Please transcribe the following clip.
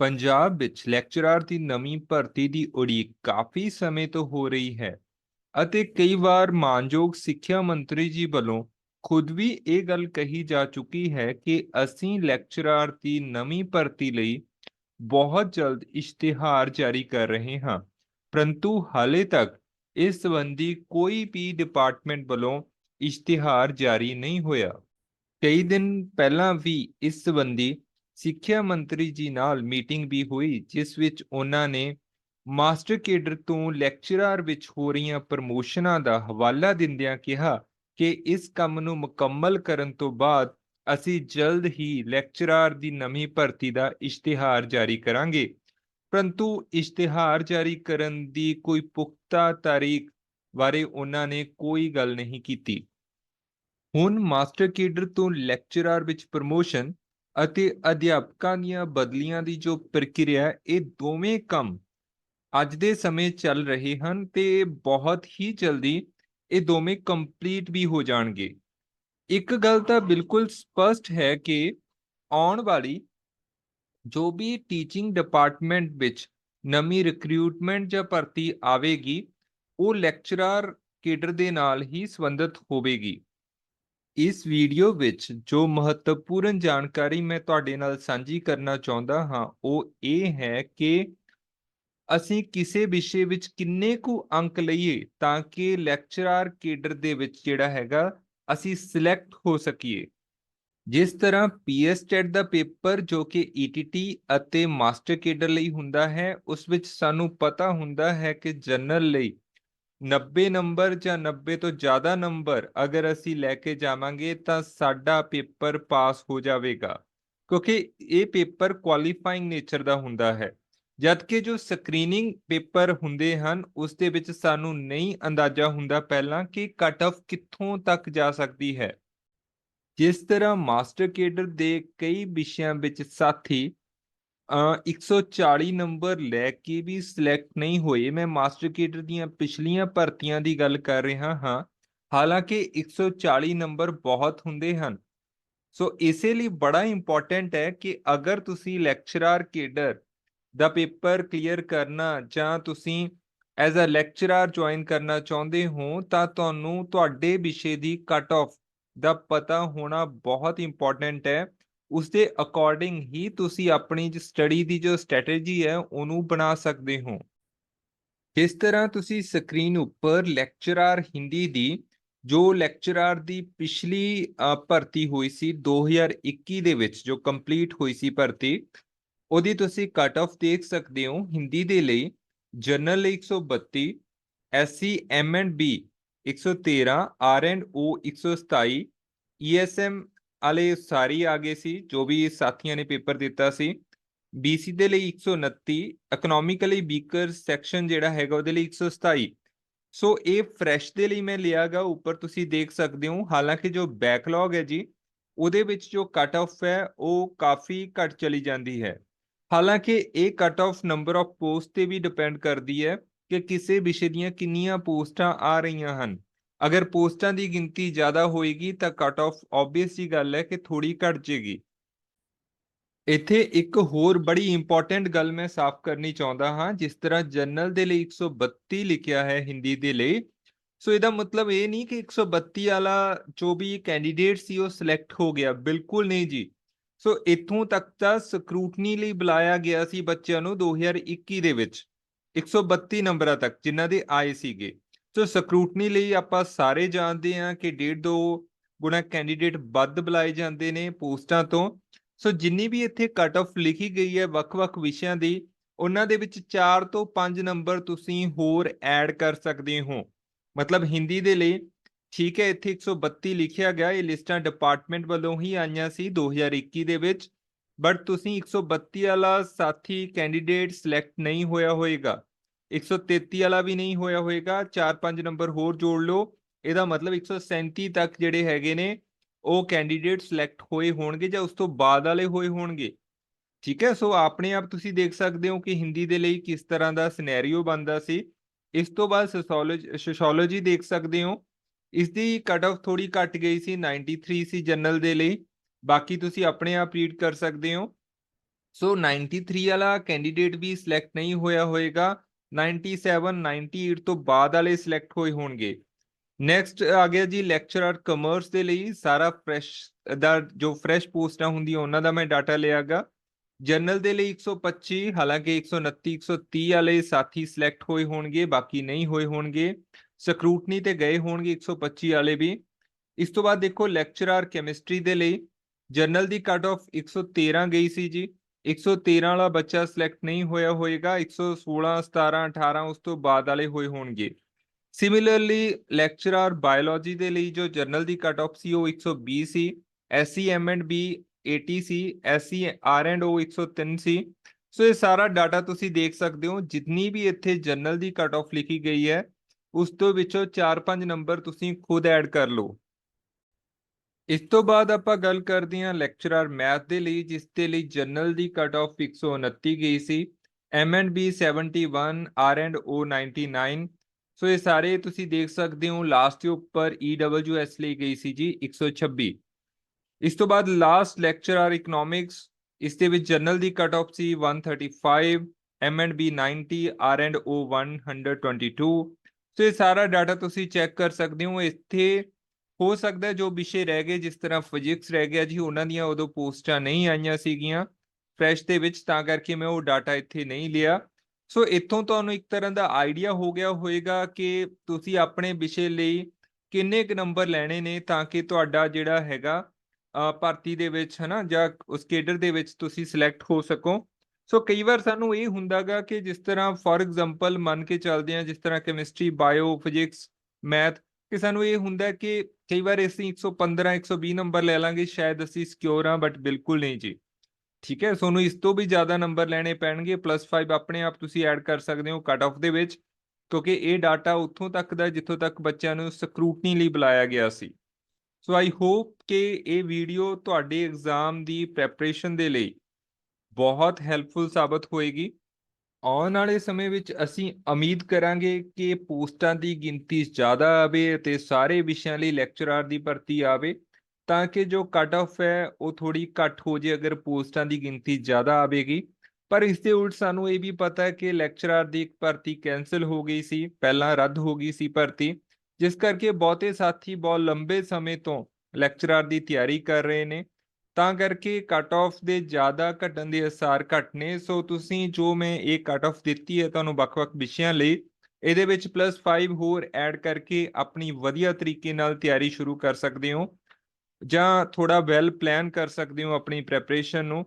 ਪੰਜਾਬ ਵਿੱਚ ਲੈਕਚਰਾਰ ਦੀ ਨਵੀਂ ਭਰਤੀ ਦੀ ਉਡੀਕ ਕਾਫੀ ਸਮੇਂ ਤੋਂ ਹੋ ਰਹੀ ਹੈ ਅਤੇ ਕਈ ਵਾਰ ਮਾਨਯੋਗ ਸਿੱਖਿਆ ਮੰਤਰੀ ਜੀ ਵੱਲੋਂ ਖੁਦ ਵੀ ਇਹ ਗੱਲ ਕਹੀ ਜਾ ਚੁੱਕੀ ਹੈ ਕਿ ਅਸੀਂ ਲੈਕਚਰਾਰ ਦੀ ਨਵੀਂ ਭਰਤੀ ਲਈ ਬਹੁਤ ਜਲਦ ਇਸ਼ਤਿਹਾਰ ਜਾਰੀ ਕਰ ਰਹੇ ਹਾਂ, ਪਰੰਤੂ ਹਾਲੇ ਤੱਕ ਇਸ ਸੰਬੰਧੀ ਕੋਈ ਵੀ ਡਿਪਾਰਟਮੈਂਟ ਵੱਲੋਂ ਇਸ਼ਤਿਹਾਰ ਜਾਰੀ ਨਹੀਂ ਹੋਇਆ। ਕਈ ਦਿਨ ਪਹਿਲਾਂ ਵੀ ਇਸ ਸੰਬੰਧੀ ਸਿੱਖਿਆ ਮੰਤਰੀ ਜੀ ਨਾਲ ਮੀਟਿੰਗ ਵੀ ਹੋਈ, ਜਿਸ ਵਿੱਚ ਉਹਨਾਂ ਨੇ ਮਾਸਟਰ ਕੇਡਰ ਤੋਂ ਲੈਕਚਰਰ ਵਿੱਚ ਹੋ ਰਹੀਆਂ ਪ੍ਰਮੋਸ਼ਨਾਂ ਦਾ ਹਵਾਲਾ ਦਿੰਦਿਆਂ ਕਿਹਾ ਕਿ ਇਸ ਕੰਮ ਨੂੰ ਮੁਕੰਮਲ ਕਰਨ ਤੋਂ ਬਾਅਦ ਅਸੀਂ ਜਲਦ ਹੀ ਲੈਕਚਰਰ ਦੀ ਨਵੀਂ ਭਰਤੀ ਦਾ ਇਸ਼ਤਿਹਾਰ ਜਾਰੀ ਕਰਾਂਗੇ। ਪਰੰਤੂ ਇਸ਼ਤਿਹਾਰ ਜਾਰੀ ਕਰਨ ਦੀ ਕੋਈ ਪੁਖਤਾ ਤਾਰੀਖ ਬਾਰੇ ਉਹਨਾਂ ਨੇ ਕੋਈ ਗੱਲ ਨਹੀਂ ਕੀਤੀ। ਹੁਣ ਮਾਸਟਰ ਕੇਡਰ ਤੋਂ ਲੈਕਚਰਰ ਵਿੱਚ ਪ੍ਰਮੋਸ਼ਨ ਅਤੇ ਅਧਿਆਪਕਾਂ ਦੀਆਂ ਬਦਲੀਆਂ ਦੀ ਜੋ ਪ੍ਰਕਿਰਿਆ, ਇਹ ਦੋਵੇਂ ਕੰਮ ਅੱਜ ਦੇ ਸਮੇਂ ਚੱਲ ਰਹੇ ਹਨ ਤੇ ਬਹੁਤ ਹੀ ਜਲਦੀ ਇਹ ਦੋਵੇਂ ਕੰਪਲੀਟ ਵੀ ਹੋ ਜਾਣਗੇ। ਇੱਕ ਗੱਲ ਤਾਂ ਬਿਲਕੁਲ ਸਪਸ਼ਟ ਹੈ ਕਿ ਆਉਣ ਵਾਲੀ ਜੋ ਵੀ ਟੀਚਿੰਗ ਡਿਪਾਰਟਮੈਂਟ ਵਿੱਚ ਨਵੀਂ ਰਿਕਰੂਟਮੈਂਟ ਜਾਂ ਭਰਤੀ ਆਵੇਗੀ, ਉਹ ਲੈਕਚਰਰ ਕੇਡਰ ਦੇ ਨਾਲ ਹੀ ਸੰਬੰਧਿਤ ਹੋਵੇਗੀ। ਇਸ ਵੀਡੀਓ ਵਿੱਚ ਜੋ ਮਹੱਤਵਪੂਰਨ ਜਾਣਕਾਰੀ ਮੈਂ ਤੁਹਾਡੇ ਨਾਲ ਸਾਂਝੀ ਕਰਨਾ ਚਾਹੁੰਦਾ ਹਾਂ, ਉਹ ਇਹ ਹੈ ਕਿ ਅਸੀਂ ਕਿਸੇ ਵਿਸ਼ੇ ਵਿੱਚ ਕਿੰਨੇ ਕੁ ਅੰਕ ਲਈਏ ਤਾਂ ਕਿ ਲੈਕਚਰਰ ਕੇਡਰ ਦੇ ਵਿੱਚ ਜਿਹੜਾ ਹੈਗਾ ਅਸੀਂ ਸਿਲੈਕਟ ਹੋ ਸਕੀਏ। ਜਿਸ ਤਰ੍ਹਾਂ ਪੀਐਸਟੈਟ ਦਾ ਪੇਪਰ ਜੋ ਕਿ ਈਟੀਟੀ ਅਤੇ ਮਾਸਟਰ ਕੇਡਰ ਲਈ ਹੁੰਦਾ ਹੈ, ਉਸ ਵਿੱਚ ਸਾਨੂੰ ਪਤਾ ਹੁੰਦਾ ਹੈ ਕਿ ਜਨਰਲ ਲਈ 90 ਨੰਬਰ ਜਾਂ 90 ਤੋਂ ਜ਼ਿਆਦਾ ਨੰਬਰ ਅਗਰ ਅਸੀਂ ਲੈ ਕੇ ਜਾਵਾਂਗੇ ਤਾਂ ਸਾਡਾ ਪੇਪਰ ਪਾਸ ਹੋ ਜਾਵੇਗਾ। ਕਿਉਂਕਿ ਇਹ ਪੇਪਰ ਕੁਆਲੀਫਾਈਂਗ ਨੇਚਰ ਦਾ ਹੁੰਦਾ ਹੈ। ਜਦਕਿ ਜੋ ਸਕਰੀਨਿੰਗ ਪੇਪਰ ਹੁੰਦੇ ਹਨ, ਉਸ ਦੇ ਵਿੱਚ ਸਾਨੂੰ ਨਹੀਂ ਅੰਦਾਜ਼ਾ ਹੁੰਦਾ ਪਹਿਲਾਂ ਕਿ ਕੱਟ ਆਫ ਕਿੱਥੋਂ ਤੱਕ ਜਾ ਸਕਦੀ ਹੈ। ਜਿਸ ਤਰ੍ਹਾਂ ਮਾਸਟਰ ਕੇਡਰ ਦੇ ਕਈ ਵਿਸ਼ਿਆਂ ਵਿੱਚ ਸਾਥੀ 140 ਨੰਬਰ ਲੈ ਕੇ ਵੀ ਸਿਲੈਕਟ ਨਹੀਂ ਹੋਏ। ਮੈਂ ਮਾਸਟਰ ਕੇਡਰ ਦੀਆਂ ਪਿਛਲੀਆਂ ਭਰਤੀਆਂ ਦੀ ਗੱਲ ਕਰ ਰਿਹਾ ਹਾਂ। ਹਾਲਾਂਕਿ 140 ਨੰਬਰ ਬਹੁਤ ਹੁੰਦੇ ਹਨ। ਸੋ ਇਸੇ ਲਈ ਬੜਾ ਇੰਪੋਰਟੈਂਟ ਹੈ ਕਿ ਅਗਰ ਤੁਸੀਂ ਲੈਕਚਰਰ ਕੇਡਰ ਦਾ ਪੇਪਰ ਕਲੀਅਰ ਕਰਨਾ ਜਾਂ ਤੁਸੀਂ ਐਜ਼ ਅ ਲੈਕਚਰਰ ਜੁਆਇਨ ਕਰਨਾ ਚਾਹੁੰਦੇ ਹੋ, ਤਾਂ ਤੁਹਾਨੂੰ ਤੁਹਾਡੇ ਵਿਸ਼ੇ ਦੀ ਕੱਟ ਆਫ ਦਾ ਪਤਾ ਹੋਣਾ ਬਹੁਤ ਇੰਪੋਰਟੈਂਟ ਹੈ। ਉਸ ਦੇ ਅਕੋਰਡਿੰਗ ਹੀ ਤੁਸੀਂ ਆਪਣੀ ਸਟੱਡੀ ਦੀ ਜੋ ਸਟ੍ਰੈਟਜੀ ਹੈ, ਉਹਨੂੰ ਬਣਾ ਸਕਦੇ ਹੋ। ਇਸ ਤਰ੍ਹਾਂ ਤੁਸੀਂ ਸਕਰੀਨ ਉੱਪਰ ਲੈਕਚਰਰ ਹਿੰਦੀ ਦੀ, ਜੋ ਲੈਕਚਰਰ ਦੀ ਪਿਛਲੀ ਭਰਤੀ ਹੋਈ ਸੀ 2021 ਦੇ ਵਿੱਚ, ਜੋ ਕੰਪਲੀਟ ਹੋਈ ਸੀ ਭਰਤੀ, ਉਹਦੀ ਤੁਸੀਂ ਕੱਟ ਆਫ ਦੇਖ ਸਕਦੇ ਹੋ ਹਿੰਦੀ ਦੇ ਲਈ। ਜਨਰਲ ਲਈ 132 SC M and B 113 R and O 127 ESM ਵਾਲੇ ਸਾਰੀ ਆ ਗਏ ਸੀ, ਜੋ ਵੀ ਸਾਥੀਆਂ ਨੇ ਪੇਪਰ ਦਿੱਤਾ ਸੀ। ਬੀਸੀ ਦੇ ਲਈ 129 ਇਕਨੋਮਿਕਲੀ ਵੀਕਰ ਸੈਕਸ਼ਨ ਜਿਹੜਾ ਹੈਗਾ ਉਹਦੇ ਲਈ 127 ਸੋ ਇਹ ਫਰੈਸ਼ ਦੇ ਲਈ ਮੈਂ ਲਿਆਗਾ ਉੱਪਰ ਤੁਸੀਂ ਦੇਖ ਸਕਦੇ ਹੋ, ਹਾਲਾਂਕਿ ਜੋ ਬੈਕਲੌਗ ਹੈ ਜੀ, ਉਹਦੇ ਵਿੱਚ ਜੋ ਕੱਟ ਆਫ ਹੈ, ਉਹ ਕਾਫੀ ਘਟ ਚਲੀ ਜਾਂਦੀ ਹੈ। ਹਾਲਾਂਕਿ ਇਹ cut off number of post ਤੇ ਵੀ ਡਿਪੈਂਡ ਕਰਦੀ ਹੈ ਕਿ ਕਿਸੇ ਵਿਸ਼ੇ ਦੀਆਂ ਕਿੰਨੀਆਂ ਪੋਸਟਾਂ ਆ ਰਹੀਆਂ ਹਨ। ਅਗਰ ਪੋਸਟਾਂ ਦੀ ਗਿਣਤੀ ਜ਼ਿਆਦਾ ਹੋਏਗੀ ਤਾਂ ਕਟ ਆਫ ਆਬਵੀਅਸ ਹੀ ਗੱਲ ਹੈ ਕਿ ਥੋੜੀ ਘਟ ਜੇਗੀ। ਇੱਥੇ ਇੱਕ ਹੋਰ ਬੜੀ ਇੰਪੋਰਟੈਂਟ ਗੱਲ ਮੈਂ ਸਾਫ਼ ਕਰਨੀ ਚਾਹੁੰਦਾ ਹਾਂ, ਜਿਸ ਤਰ੍ਹਾਂ ਜਨਰਲ ਦੇ ਲਈ 132 ਲਿਖਿਆ ਹੈ ਹਿੰਦੀ ਦੇ ਲਈ। ਸੋ ਇਹਦਾ ਮਤਲਬ ਇਹ ਨਹੀਂ ਕਿ 132 ਵਾਲਾ ਜੋ ਵੀ ਕੈਂਡੀਡੇਟ ਸੀ ਉਹ ਸਿਲੈਕਟ ਹੋ ਗਿਆ, ਬਿਲਕੁਲ ਨਹੀਂ ਜੀ। ਸੋ ਇੱਥੋਂ ਤੱਕ ਤਾਂ ਸਕਰੂਟਨੀ ਲਈ ਬੁਲਾਇਆ ਗਿਆ ਸੀ ਬੱਚਿਆਂ ਨੂੰ 2021 ਦੇ ਵਿੱਚ 132 ਨੰਬਰਾਂ ਤੱਕ, ਜਿਨ੍ਹਾਂ ਦੇ ਆਏ ਸੀਗੇ। ਸੋ ਸਕਰੂਟਨੀ ਲਈ ਆਪਾਂ ਸਾਰੇ ਜਾਣਦੇ ਹਾਂ ਕਿ ਡੇਢ ਦੋ ਗੁਣਾ ਕੈਂਡੀਡੇਟ ਵੱਧ ਬੁਲਾਏ ਜਾਂਦੇ ਨੇ ਪੋਸਟਾਂ ਤੋਂ। ਸੋ ਜਿੰਨੀ ਵੀ ਇੱਥੇ ਕੱਟ ਆਫ ਲਿਖੀ ਗਈ ਹੈ ਵੱਖ-ਵੱਖ ਵਿਸ਼ਿਆਂ ਦੀ, ਉਹਨਾਂ ਦੇ ਵਿੱਚ 4 ਤੋਂ 5 ਨੰਬਰ ਤੁਸੀਂ ਹੋਰ ਐਡ ਕਰ ਸਕਦੇ ਹੋ। ਮਤਲਬ ਹਿੰਦੀ ਦੇ ਲਈ, ਠੀਕ ਹੈ, ਇੱਥੇ 132 ਲਿਖਿਆ ਗਿਆ, ਇਹ ਲਿਸਟਾਂ ਡਿਪਾਰਟਮੈਂਟ ਵੱਲੋਂ ਹੀ ਆਈਆਂ ਸੀ 2021 ਦੇ ਵਿੱਚ, ਬਟ ਤੁਸੀਂ 132 ਵਾਲਾ ਸਾਥੀ ਕੈਂਡੀਡੇਟ ਸਿਲੈਕਟ ਨਹੀਂ ਹੋਇਆ ਹੋਏਗਾ। 133 ਵਾਲਾ ਵੀ ਨਹੀਂ ਹੋਇਆ ਹੋਏਗਾ 4-5 ਨੰਬਰ ਹੋਰ ਜੋੜ ਲਓ। ਇਹਦਾ ਮਤਲਬ 137 ਤੱਕ ਜਿਹੜੇ ਹੈਗੇ ਨੇ, ਉਹ ਕੈਂਡੀਡੇਟ ਸਿਲੈਕਟ ਹੋਏ ਹੋਣਗੇ ਜਾਂ ਉਸ ਤੋਂ ਬਾਅਦ ਵਾਲੇ ਹੋਏ ਹੋਣਗੇ। ਠੀਕ ਹੈ, ਸੋ ਆਪਣੇ ਆਪ ਤੁਸੀਂ ਦੇਖ ਸਕਦੇ ਹੋ ਕਿ ਹਿੰਦੀ ਦੇ ਲਈ ਕਿਸ ਤਰ੍ਹਾਂ ਦਾ ਸਿਨੈਰੀਓ ਬਣਦਾ ਸੀ। ਇਸ ਤੋਂ ਬਾਅਦ ਸੋਸ਼ੋਲੋਜੀ ਸੋਸ਼ੋਲੋਜੀ ਦੇਖ ਸਕਦੇ ਹੋ। ਇਸ ਦੀ ਕੱਟ ਆਫ ਥੋੜੀ ਘਟ ਗਈ ਸੀ 93 ਸੀ ਜਨਰਲ ਦੇ ਲਈ। ਬਾਕੀ ਤੁਸੀਂ ਆਪਣੇ ਆਪ ਰੀਡ ਕਰ ਸਕਦੇ ਹੋ। ਸੋ 93 ਵਾਲਾ ਕੈਂਡੀਡੇਟ ਵੀ ਸਿਲੈਕਟ ਨਹੀਂ ਹੋਇਆ ਹੋਏਗਾ। 97 98 ਤੋਂ ਬਾਅਦ ਵਾਲੇ ਸਿਲੈਕਟ ਹੋਏ ਹੋਣਗੇ। ਨੈਕਸਟ ਆ ਗਿਆ ਜੀ ਲੈਕਚਰਰ ਕਮਰਸ ਦੇ ਲਈ। ਸਾਰਾ ਫਰੈਸ਼ ਦਾ ਜੋ ਫਰੈਸ਼ ਪੋਸਟਾਂ ਹੁੰਦੀਆਂ, ਉਹਨਾਂ ਦਾ ਮੈਂ ਡਾਟਾ ਲਿਆਗਾ ਜਨਰਲ ਦੇ ਲਈ 125 ਹਾਲਾਂਕਿ 129 130 ਵਾਲੇ ਸਾਥੀ ਸਿਲੈਕਟ ਹੋਏ ਹੋਣਗੇ, ਬਾਕੀ ਨਹੀਂ ਹੋਏ ਹੋਣਗੇ। ਸਕਰੂਟਨੀ ਤੇ ਗਏ ਹੋਣਗੇ 125 ਵਾਲੇ ਵੀ। ਇਸ ਤੋਂ ਬਾਅਦ ਦੇਖੋ ਲੈਕਚਰਰ ਕੈਮਿਸਟਰੀ ਦੇ ਲਈ। ਜਨਰਲ ਦੀ ਕੱਟ ਆਫ 113 ਗਈ ਸੀ ਜੀ। 113 ਵਾਲਾ ਬੱਚਾ ਸਿਲੈਕਟ ਨਹੀਂ ਹੋਇਆ ਹੋਏਗਾ 116 17 18 ਉਸ ਤੋਂ ਬਾਅਦ ਵਾਲੇ ਹੋਏ ਹੋਣਗੇ। ਸਿਮਿਲਰਲੀ ਲੈਕਚਰਰ ਬਾਇਓਲੋਜੀ ਦੇ ਲਈ ਜੋ ਜਰਨਲ ਦੀ ਕਟ ਆਫ ਸੀ ਉਹ 120 ਸੀ ਐਸਸੀ ਐਮ ਐਂਡ ਬੀ 80 ਸੀ ਐਸਸੀ ਆਰ ਐਂਡ ਉਹ 103 ਸੀ ਸੋ। ਇਹ ਸਾਰਾ ਡਾਟਾ ਤੁਸੀਂ ਦੇਖ ਸਕਦੇ ਹੋ, ਜਿੰਨੀ ਵੀ ਇੱਥੇ ਜਰਨਲ ਦੀ ਕਟ ਆਫ ਲਿਖੀ ਗਈ ਹੈ, ਉਸ ਤੋਂ ਵਿੱਚੋਂ 4-5 ਨੰਬਰ ਤੁਸੀਂ ਖੁਦ ਐਡ ਕਰ ਲਓ। ਇਸ ਤੋਂ ਬਾਅਦ ਆਪਾਂ ਗੱਲ ਕਰਦੇ ਹਾਂ ਲੈਕਚਰਰ ਮੈਥ ਦੇ ਲਈ, ਜਿਸ ਦੇ ਲਈ ਜਨਰਲ ਦੀ ਕੱਟ ਆਫ 129 ਗਈ ਸੀ M and B 71 R and O 99 so ਇਹ ਸਾਰੇ ਤੁਸੀਂ ਦੇਖ ਸਕਦੇ ਹੋ ਲਾਸਟ ਦੇ ਉੱਪਰ ਈਡਬਲਯੂਐਸ ਲਈ ਗਈ ਸੀ ਜੀ 126 ਇਸ ਤੋਂ ਬਾਅਦ ਲਾਸਟ ਲੈਕਚਰਰ ਇਕਨੋਮਿਕਸ ਇਸ ਦੇ ਵਿੱਚ ਜਰਨਲ ਦੀ ਕਟ ਆਫ ਸੀ 135 M and B 90 R and O 122 so ਇਹ ਸਾਰਾ ਡਾਟਾ ਤੁਸੀਂ ਚੈੱਕ ਕਰ ਸਕਦੇ ਹੋ, ਇੱਥੇ ਹੋ ਸਕਦਾ ਜੋ ਵਿਸ਼ੇ ਰਹਿ ਗਏ, ਜਿਸ ਤਰ੍ਹਾਂ ਫਿਜ਼ਿਕਸ ਰਹਿ ਗਿਆ ਜੀ, ਉਹਨਾਂ ਦੀਆਂ ਉਦੋਂ ਪੋਸਟਾਂ ਨਹੀਂ ਆਈਆਂ ਸੀਗੀਆਂ। ਫਰੈਸ਼ ਦੇ ਵਿੱਚ ਤਾਂ ਕਰਕੇ ਮੈਂ ਉਹ ਡਾਟਾ ਇੱਥੇ ਨਹੀਂ ਲਿਆ। ਸੋ ਇੱਥੋਂ ਤੁਹਾਨੂੰ ਇੱਕ ਤਰ੍ਹਾਂ ਦਾ ਆਈਡੀਆ ਹੋ ਗਿਆ ਹੋਵੇਗਾ ਕਿ ਤੁਸੀਂ ਆਪਣੇ ਵਿਸ਼ੇ ਲਈ ਕਿੰਨੇ ਕੁ ਨੰਬਰ ਲੈਣੇ ਨੇ ਤਾਂ ਕਿ ਤੁਹਾਡਾ ਜਿਹੜਾ ਹੈਗਾ ਭਰਤੀ ਦੇ ਵਿੱਚ ਹਨਾ, ਜਾਂ ਉਸ ਕੇਡਰ ਦੇ ਵਿੱਚ ਤੁਸੀਂ ਸਿਲੈਕਟ ਹੋ ਸਕੋ। ਸੋ ਕਈ ਵਾਰ ਸਾਨੂੰ ਇਹ ਹੁੰਦਾਗਾ ਕਿ ਜਿਸ ਤਰ੍ਹਾਂ ਫੋਰ ਐਗਜ਼ਾਮਪਲ ਮੰਨ ਕੇ ਚੱਲਦੇ ਹਾਂ, ਜਿਸ ਤਰ੍ਹਾਂ ਕੈਮਿਸਟਰੀ ਬਾਇਓ ਫਿਜ਼ਿਕਸ ਮੈਥ ਕਿ ਸਾਨੂੰ ਇਹ ਹੁੰਦਾ ਕਿ ਕਈ ਵਾਰ ਅਸੀਂ 115 120 ਨੰਬਰ ਲੈ ਲਾਂਗੇ, ਸ਼ਾਇਦ ਅਸੀਂ ਸਿਕਿਉਰ ਹਾਂ ਬਟ ਬਿਲਕੁਲ ਨਹੀਂ ਜੀ। ਠੀਕ ਹੈ, ਤੁਹਾਨੂੰ ਇਸ ਤੋਂ ਵੀ ਜ਼ਿਆਦਾ ਨੰਬਰ ਲੈਣੇ ਪੈਣਗੇ ਪਲੱਸ 5 ਆਪਣੇ ਆਪ ਤੁਸੀਂ ਐਡ ਕਰ ਸਕਦੇ ਹੋ ਕੱਟ ਆਫ ਦੇ ਵਿੱਚ, ਕਿਉਂਕਿ ਇਹ ਡਾਟਾ ਉੱਥੋਂ ਤੱਕ ਦਾ, ਜਿੱਥੋਂ ਤੱਕ ਬੱਚਿਆਂ ਨੂੰ ਸਕਰੂਟਨੀ ਲਈ ਬੁਲਾਇਆ ਗਿਆ ਸੀ। ਸੋ ਆਈ ਹੋਪ ਕਿ ਇਹ ਵੀਡੀਓ ਤੁਹਾਡੇ ਐਗਜ਼ਾਮ ਦੀ ਪ੍ਰੈਪਰੇਸ਼ਨ ਦੇ ਲਈ ਬਹੁਤ ਹੈਲਪਫੁਲ ਸਾਬਤ ਹੋਏਗੀ। ਆਉਣ ਵਾਲੇ ਸਮੇਂ ਵਿੱਚ ਅਸੀਂ ਉਮੀਦ ਕਰਾਂਗੇ ਕਿ ਪੋਸਟਾਂ ਦੀ ਗਿਣਤੀ ਜ਼ਿਆਦਾ ਆਵੇ ਅਤੇ ਸਾਰੇ ਵਿਸ਼ਿਆਂ ਲਈ ਲੈਕਚਰਰ ਦੀ ਭਰਤੀ ਆਵੇ, ਤਾਂ ਕਿ ਜੋ ਕੱਟ ਆਫ ਹੈ ਉਹ ਥੋੜੀ ਘੱਟ ਹੋ ਜੇ ਅਗਰ ਪੋਸਟਾਂ ਦੀ ਗਿਣਤੀ ਜ਼ਿਆਦਾ ਆਵੇਗੀ। ਪਰ ਇਸ ਦੇ ਉਲਟ ਸਾਨੂੰ ਇਹ ਵੀ ਪਤਾ ਹੈ ਕਿ ਲੈਕਚਰਰ ਦੀ ਇੱਕ ਭਰਤੀ ਕੈਨਸਲ ਹੋ ਗਈ ਸੀ, ਪਹਿਲਾਂ ਰੱਦ ਹੋ ਗਈ ਸੀ ਭਰਤੀ, ਜਿਸ ਕਰਕੇ ਬਹੁਤੇ ਸਾਥੀ ਬਹੁਤ ਲੰਬੇ ਸਮੇਂ ਤੋਂ ਲੈਕਚਰਰ ਦੀ ਤਿਆਰੀ ਕਰ ਰਹੇ ਨੇ। ਤਾਂ ਕਰਕੇ ਕੱਟ ਆਫ ਦੇ ਜ਼ਿਆਦਾ ਘਟਣ ਦੇ ਅਸਾਰ ਘੱਟ ਨੇ। ਸੋ ਤੁਸੀਂ ਜੋ ਮੈਂ ਇਹ ਕੱਟ ਆਫ ਦਿੱਤੀ ਹੈ ਤੁਹਾਨੂੰ ਵੱਖ-ਵੱਖ ਵਿਸ਼ਿਆਂ ਲਈ, ਇਹਦੇ ਵਿੱਚ ਪਲੱਸ 5 ਹੋਰ ਐਡ ਕਰਕੇ ਆਪਣੀ ਵਧੀਆ ਤਰੀਕੇ ਨਾਲ ਤਿਆਰੀ ਸ਼ੁਰੂ ਕਰ ਸਕਦੇ ਹੋ ਜਾਂ ਥੋੜਾ ਵੈਲ ਪਲਾਨ ਕਰ ਸਕਦੇ ਹੋ ਆਪਣੀ ਪ੍ਰੈਪਰੇਸ਼ਨ ਨੂੰ।